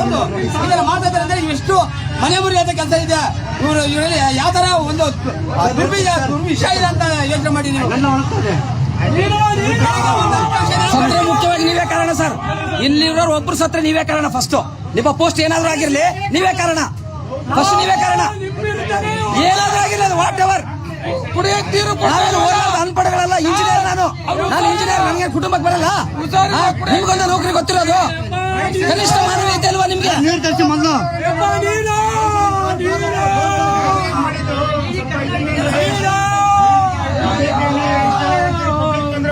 ಬಂದು ಇದನ್ನ ಮಾಡ್ತಾ ಅಂದ್ರೆ ಎಷ್ಟು ಮನೆ ಮುರಿಯಾದ ಕೆಲಸ ಇದೆ. ಇವರು ಇವರಲ್ಲಿ ಯಾವ ತರ ಒಂದು ದುರ್ಬಿ ದುರ್ವಿಷಯ ಇದೆ ಅಂತ ಯೋಚನೆ ಮಾಡಿ ನೀವು. ಸತ್ರ ಮುಖ್ಯವಾಗಿ ನೀವೇ ಕಾರಣ ಸರ್. ಇಲ್ಲಿರೋರು ಒಬ್ರು ಸತ್ರ ನೀವೇ ಕಾರಣ ಫಸ್ಟ್ ನಿಮ್ಮ ಪೋಸ್ಟ್ ಏನಾದ್ರೂ ಆಗಿರ್ಲಿ ನೀವೇ ಕಾರಣ. ಫಸ್ಟ್ ನೀವೇ ಕಾರಣ. ಏನಾದ್ರೂ ಆಗಿರ್ಲಿ ವಾಟ್ ಎವರ್ ಅನ್ಪಡಗಳಲ್ಲ ನೀರು ಅನ್ಪಡಗಳಲ್ಲ ಇಂಜಿನಿಯರ್ ನಾನು. ನಾನು ಇಂಜಿನಿಯರ್ ನನಗೆ ಕುಟುಂಬಕ್ಕೆ ಬರಲ್ಲ. ನಿಮ್ಗೊಂದು ನೌಕರಿ ಗೊತ್ತಿರೋದು? ಅಲ್ವಾ ನಿಮ್ಗೆ ನೀರು ತರಿಸಿ ಮೊದಲು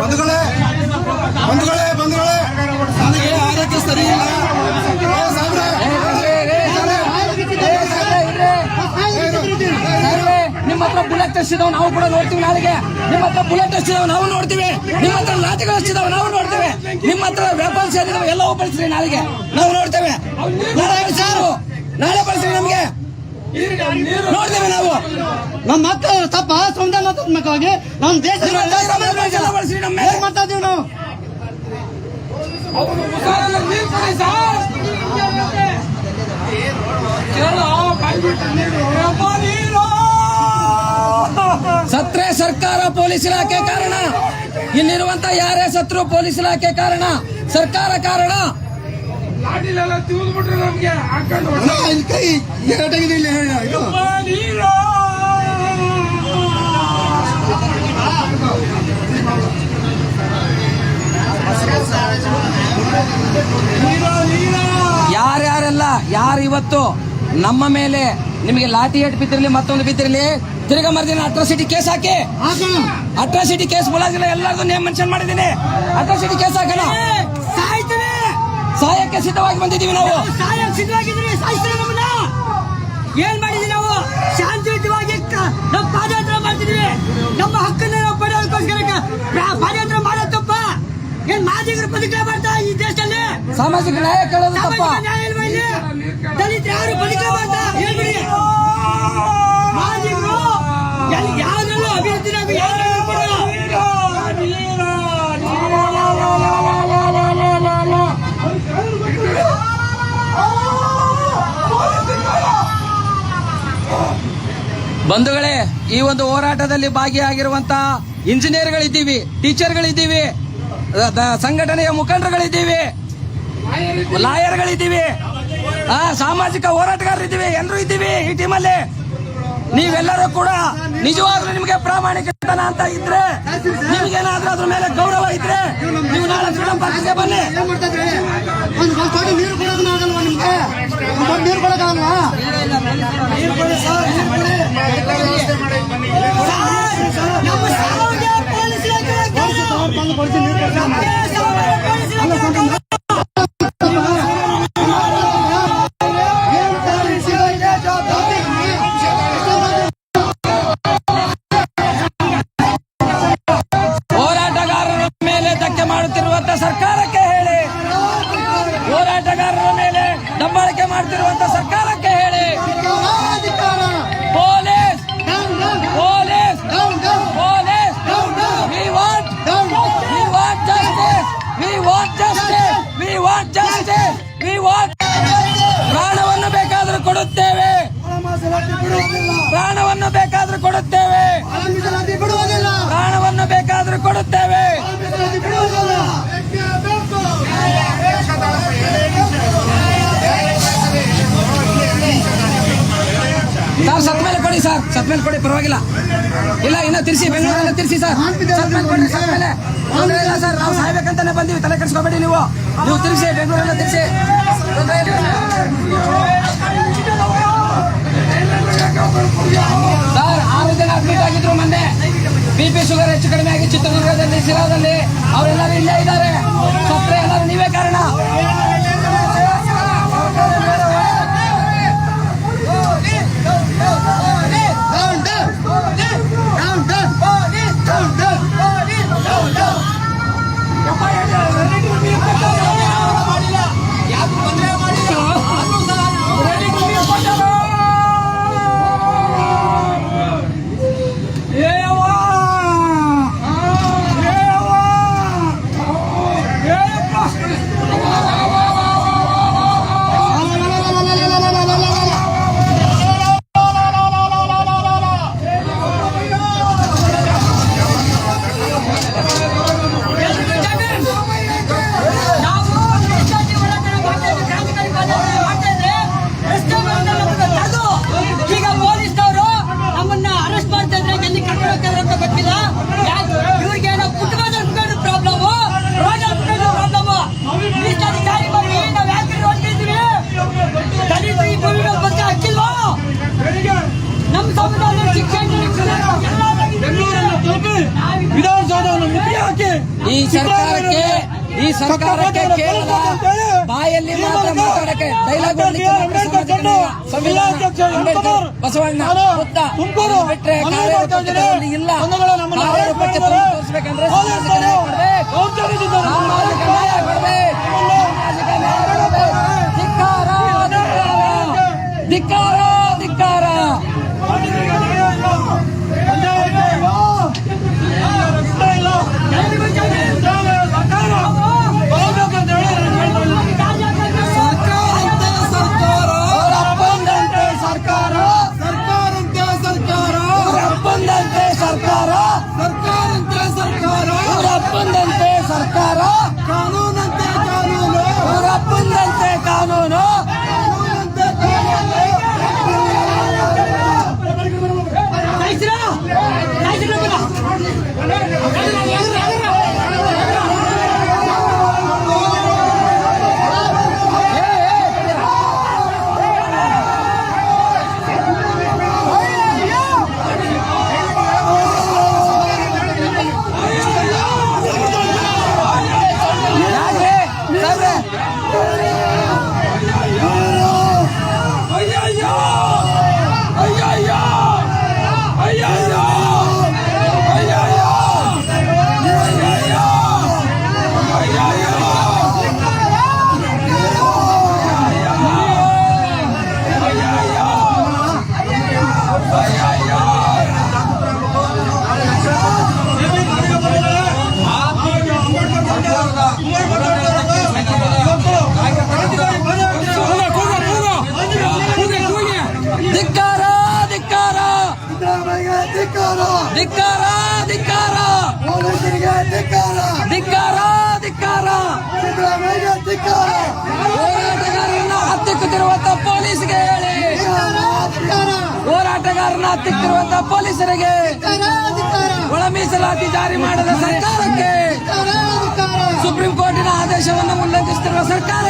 ಬಂಧುಗಳೇ ಬಂಧುಗಳೇ ಬಂಧುಗಳೇ ನನಗೆ ಆರೋಗ್ಯ ಸರಿ ಇಲ್ಲ ಏ ಸಾಬ್ರೆ, ನಿಮ್ಮ ಹತ್ರ ಬುಲೆಟ್ ಟೆಸ್ಟ್ ಇದಾವೆ ನಾವು ಕೂಡ ನೋಡ್ತೀವಿ ನಾಳೆಗೆ. ನಿಮ್ಮ ಹತ್ರ ಬುಲೆಟ್ ಟೆಸ್ಟ್ ಇದಾವೆ ನಾವು ನೋಡ್ತೀವಿ. ನಿಮ್ಮ ಹತ್ರ ಲಾಠಿಗಳು ಎಷ್ಟಿದಾವೆ ನಾವು ನೋಡ್ತೇವೆ. ನಿಮ್ಮ ಹತ್ರ ವೆಪನ್ಸ್ ಏನಿದಾವೆ ಎಲ್ಲ ಬಳಸ್ರಿ ನಾಳೆಗೆ. ನಾವು ನೋಡ್ತೇವೆ. ನಾಳೆ ಸಾರು ನಾಳೆ ಬಳಸ್ರಿ ನಮ್ಗೆ. ನೋಡ್ತೇವೆ ನಾವು. ನಮ್ಮ ಮಕ್ಕಳು ತಪ್ಪ ಸಂವಿಧಾನ ಮಾತಾಡ್ಬೇಕಾಗಿ ನಮ್ಮ ದೇಶ ಮಾಡ್ತಾ ಇದೀವಿ ನಾವು? ಸತ್ರೆ ಸರ್ಕಾರ ಪೊಲೀಸ್ ಇಲಾಖೆ ಕಾರಣ. ಇಲ್ಲಿರುವಂತ ಯಾರೇ ಸತ್ರು ಪೊಲೀಸ್ ಇಲಾಖೆ ಕಾರಣ. ಸರ್ಕಾರ ಕಾರಣ. ಯಾರ್ಯಾರೆಲ್ಲ ಯಾರು ಇವತ್ತು ನಮ್ಮ ಮೇಲೆ ನಿಮಗೆ ಲಾಠಿ ಏಟ್ ಬಿದ್ದಿರಲಿ ಮತ್ತೊಂದು ಬಿದ್ದಿರಲಿ? ತಿರ್ಗಾ ಮರ್ದಿನ ಅಟ್ರಾಸಿಟಿ ಕೇಸ್ ಹಾಕಿ ಅಟ್ರಾಸಿಟಿ ಕೇಸ್ ಮುಲಾಜಿಲ್ಲ ಎಲ್ಲರಿಗೂ ನೇಮ್ ಮೆನ್ಷನ್ ಮಾಡಿದ್ದೀನಿ. ಅಟ್ರಾಸಿಟಿ ಕೇಸ್ ಹಾಕೋಣ. ಸಹಾಯಕ್ಕೆ ಸಿದ್ಧವಾಗಿ ಬಂದಿದ್ದೀವಿ ನಾವು. ಏನ್ ಮಾಡಿದೀವಿ ನಾವು? ಶಾಂತಿಯುತವಾಗಿ ನಮ್ಮ ನಾವು ಮಾಡ್ತಿದೀವಿ ಮಾಡ್ತಿದ್ವಿ ನಮ್ಮ ಹಕ್ಕನ್ನ ನಾವು ಪಡೆಯೋದಕ್ಕೋಸ್ಕರ ಪಾದಯಾತ್ರ ಪಾದಯಾತ್ರೆ ಮಾಡೋ ತಪ್ಪ. ಏನ್ ಮಾದಿಗರು ಬದುಕಲೇ ಮಾಡ್ತಾ ಈ ದೇಶದಲ್ಲಿ? ಸಾಮಾಜಿಕ ನ್ಯಾಯ ಕೇಳೋದು ತಪ್ಪ. ದಲಿತ ಯಾರು ಬದುಕಲೇ ಮಾಡ್ತಾ? ಹೇಳ್ಬಿಡಿ. ಬಂಧುಗಳೇ, ಈ ಒಂದು ಹೋರಾಟದಲ್ಲಿ ಭಾಗಿಯಾಗಿರುವಂತ ಇಂಜಿನಿಯರ್ಗಳಿದ್ದೀವಿ, ಟೀಚರ್ಗಳಿದ್ದೀವಿ ಸಂಘಟನೆಯ ಮುಖಂಡರುಗಳಿದ್ದೀವಿ, ಲಾಯರ್ಗಳಿದ್ದೀವಿ, ಆ, ಸಾಮಾಜಿಕ ಹೋರಾಟಗಾರರಿದ್ದೀವಿ, ಎಲ್ಲರೂ ಇದ್ದೀವಿ ಈ ಟೀಮಲ್ಲಿ. ನೀವೆಲ್ಲರೂ ಕೂಡ ನಿಜವಾಗ್ಲೂ ನಿಮಗೆ ಪ್ರಾಮಾಣಿಕತನ ಅಂತ ಇದ್ರೆ, ನಿಮಗೇನಾದ್ರೂ ಅದ್ರ ಮೇಲೆ ಗೌರವ ಇದ್ರೆ, ನೀವು ನಾಳೆ ಬನ್ನಿ ಏನ್ ಮಾಡ್ತಾ ಇದ್ರಿ ಒಂದ್ ಒಂದ್ ದೊಡ್ಡ ನೀರು ಕೊಡೋದನ್ನ ಆಗಲ್ವಾ ನಿಮ್ಗೆ ಒಂದ್ ದೊಡ್ಡ ನೀರು ಕೊಡೋಕ್ಕಾಗಲ್ವಾ ನಮ್ಮ ಕೊಡುತ್ತೇವೆ. ಪ್ರಾಣವನ್ನು ಬೇಕಾದರೂ ಕೊಡುತ್ತೇವೆ. ಸರ್ ಸತ್ ಮೇಲೆ ಕೊಡಿ ಸರ್. ಸತ್ ಮೇಲೆ ಕೊಡಿ ಪರವಾಗಿಲ್ಲ. ಇಲ್ಲ ಇನ್ನ ತಿರ್ಸಿ ಬೆಂಗಳೂರಲ್ಲಿ ತಿರ್ಸಿ ಸರ್. ಸತ್ ಮೇಲೆ ಕೊಡಿ ಸತ್ ಮೇಲೆ. ಇಲ್ಲ ಸರ್. ನಾವು ಸಾಯ್ಬೇಕಂತಾನೆ ಬಂದೀವಿ. ತಲೆ ಕೆಡಿಸ್ಕೋಬೇಡಿ ನೀವು. ನೀವು ತಿರ್ಸಿ ಬೆಂಗಳೂರಲ್ಲ ತಿರ್ಸಿ. ಸರ್ ಆರು ಜನ ಅಡ್ಮಿಟ್ ಆಗಿದ್ರು ಮೊನ್ನೆ ಬಿ ಪಿ ಶುಗರ್ ಹೆಚ್ಚು ಕಡಿಮೆ ಆಗಿ ಚಿತ್ರದುರ್ಗದಲ್ಲಿ ಶಿರಾದಲ್ಲಿ ಅವರೆಲ್ಲರೂ ಇಲ್ಲೇ ಇದ್ದಾರೆ ಸತ್ರೆ ಎಲ್ಲರೂ ನೀವೇ ಕಾರಣ பெற்ற கால ಹತ್ತಿಕ್ಕಿರುವಂತ ಪೊಲೀಸರಿಗೆ ಒಳ ಮೀಸಲಾತಿ ಜಾರಿ ಮಾಡದ ಸರ್ಕಾರಕ್ಕೆ ಸುಪ್ರೀಂ ಕೋರ್ಟಿನ ಆದೇಶವನ್ನು ಉಲ್ಲಂಘಿಸುತ್ತಿರುವ ಸರ್ಕಾರಕ್ಕೆ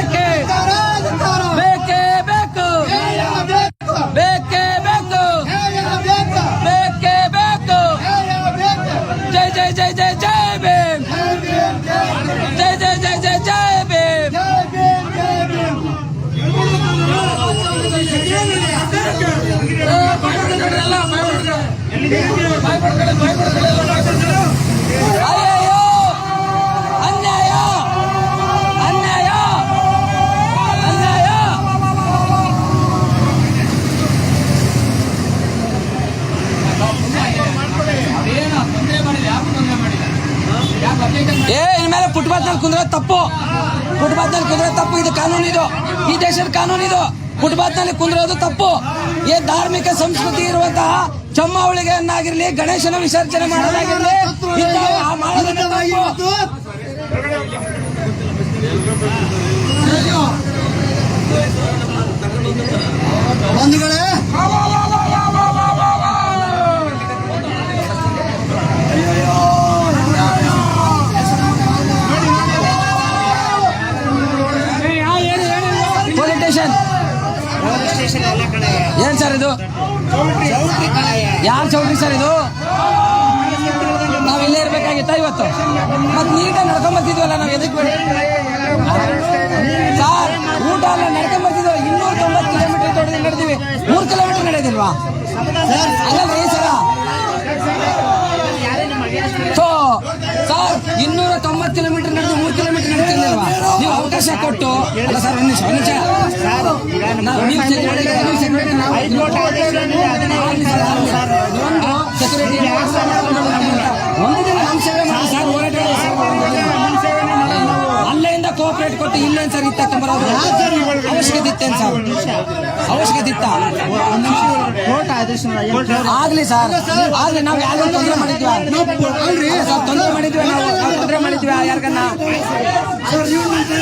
ಏ, ಇನ್ಮೇಲೆ ಫುಟ್ಬಾಲ್ನಲ್ಲಿ ಕುಂದ್ರೆ ತಪ್ಪು. ಫುಟ್ಬಾಲ್ನಲ್ಲಿ ಕುಂದ್ರೆ ತಪ್ಪು. ಇದು ಕಾನೂನು ಇದು ಈ ದೇಶದ ಕಾನೂನು ಇದು ಫುಟ್ಪಾತ್ನಲ್ಲಿ ಕುಂದ್ರೋದು ತಪ್ಪು ಈ ಧಾರ್ಮಿಕ ಸಂಸ್ಕೃತಿ ಇರುವಂತಹ ಚಮ್ಮಾವಳಿಗೆಯನ್ನಾಗಿರ್ಲಿ ಗಣೇಶನ ವಿಸರ್ಜನೆ ಮಾಡೋದಾಗಿರ್ಲಿ. ಬಂಧುಗಳೇ ಪೊಲೀಸ್ ಸ್ಟೇಷನ್ ಏನ್ ಸರ್ ಇದು ಯಾರು ಚೌಟ್ರಿ ಸರ್ ಇದು? ನಾವು ಇಲ್ಲೇ ಇರ್ಬೇಕಾಗಿತ್ತ ಇವತ್ತು? ಮತ್ತೆ ನೀಟಾಗಿ ನಡ್ಕೊಂಡ್ ಬರ್ತಿದ್ವಲ್ಲ ನಾವು ಎದಕ್ ಬೇಡ ಸರ್, ಊಟ ಎಲ್ಲ ನಡ್ಕೊಂಡ್ ಬರ್ತಿದ್ವಿ ಇನ್ನೂರ ತೊಂಬತ್ತು ಕಿಲೋಮೀಟರ್ ತೋಟದಲ್ಲಿ ನಡೆದಿವಿ. ಮೂರು ಕಿಲೋಮೀಟರ್ ನಡೆಯೋದಿಲ್ವಾ ಅಲ್ಲಲ್ರಿ ಸರ. ಸೊ, ಸರ್, ಇನ್ನೂರ ತೊಂಬತ್ತು ಕಿಲೋಮೀಟರ್ ನಡೆದು ನೀವು ಅವಕಾಶ ಕೊಟ್ಟು ಅಲ್ಲ ಸರ್ ಒಂದು ನಿಮಿಷ ನಿಮಿಷ. ದಿನ ನಮ್ಮ ಸೇವೆ ಮಾಡಿ ಸರ್. ಅಲ್ಲಿಂದ ಕೊಟ್ಟು ಇಲ್ಲೇನ್ ಸರ್ ಇತ್ತ ಬರೋದು ಅವಶ್ಯಕತೆ ಇತ್ತೇನ್ ಸರ್? ಅವಶ್ಯಕತೆ ಇತ್ತ? ಆಗ್ಲಿ ಸರ್. ಆಗ್ಲಿ ನಾವು ಯಾರು ತೊಂದರೆ ಮಾಡಿದ್ವಿ? ತೊಂದರೆ ಮಾಡಿದ್ವಿ ನಾವು? ತೊಂದರೆ ಮಾಡಿದ್ವಿ ಯಾರಿಗನ್ನ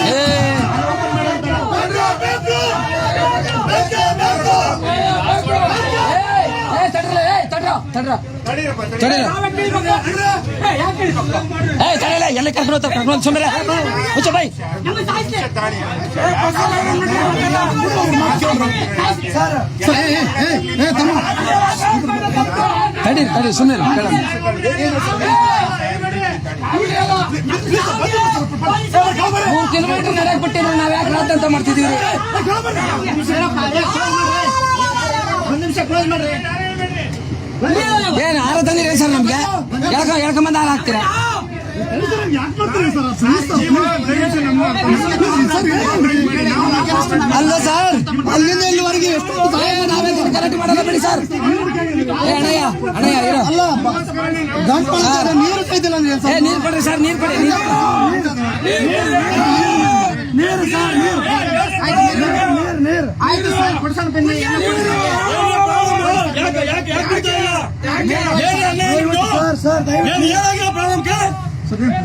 ಏ. ಏ, ತಡ್ರಲ್ಲ, ಏ, ತಡ್ರ, ತಡ್ರ. ತಡೀರ. ಕರ್ಕೊಂಡು ಹೋಗ್ತಾರೆ, ಕರ್ಕೊಂಡು ಸುಮ್ಮನೆ ಹುಚ್ಚ ಬೈ. ತಡಿ ತಡಿ ಸುಮ್ಮನೆ ಮೂರು ಕಿಲೋಮೀಟರ್ ನಡೆಯಕ್ ಬಿಟ್ಟಿರೋ ನಾವ್ ಯಾಕೆ ಅಂತ ಮಾಡ್ತಿದೀವಿ ಏನ್ ಆರ ತಂದಿರಿ ಸರ್ ನಮ್ಗೆ ಯಾಕ ಎಳ್ಕೊಂಬಂದ ಹಾರ ಹಾಕ್ತೀರಾ ಅಲ್ಲ ಸರ್ ಅಲ್ಲಿಂದ ಇಲ್ಲಿವರೆಗೆ ಎಷ್ಟು ನಾವೇ ಕರೆಕ್ಟ್ ಮಾಡಲ್ಲ ಬಿಡಿ ಸರ್ ಅಣ್ಣಯ್ಯ ಅಣ್ಣಯ್ಯ ಇರೋ ಅಲ್ಲ ನೀರು ಕೈದಿಲ್ಲ ಸರ್? ನೀರ್ ಕೊಡ್ರಿ ಸರ್ ಸರ್ ಕೊಡಿ ಸರ್ ನೀರು ಸರ್ ನೀರು ನೀರು ನೀರು ಆಯ್ತು ಸರ್ ಕೊಡ್ಸೋಣ ಬನ್ನಿ ಸರ್ ಸರ್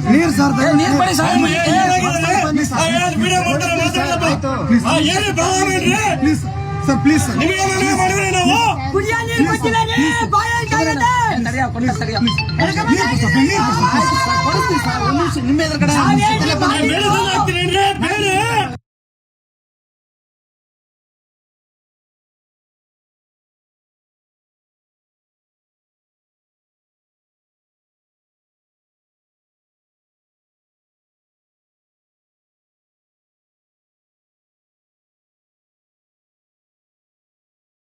ನೀರು ಸರ್ ಏ, ನೀರ್ ಕೊಡಿ ಸರ್ ಬನ್ನಿ sir please sir please sir ಕುಡಿಯ ನೀರು ಕೊಟ್ಟಿಲ್ಲ ನೀ ಬಾಯಾರಿಕೆ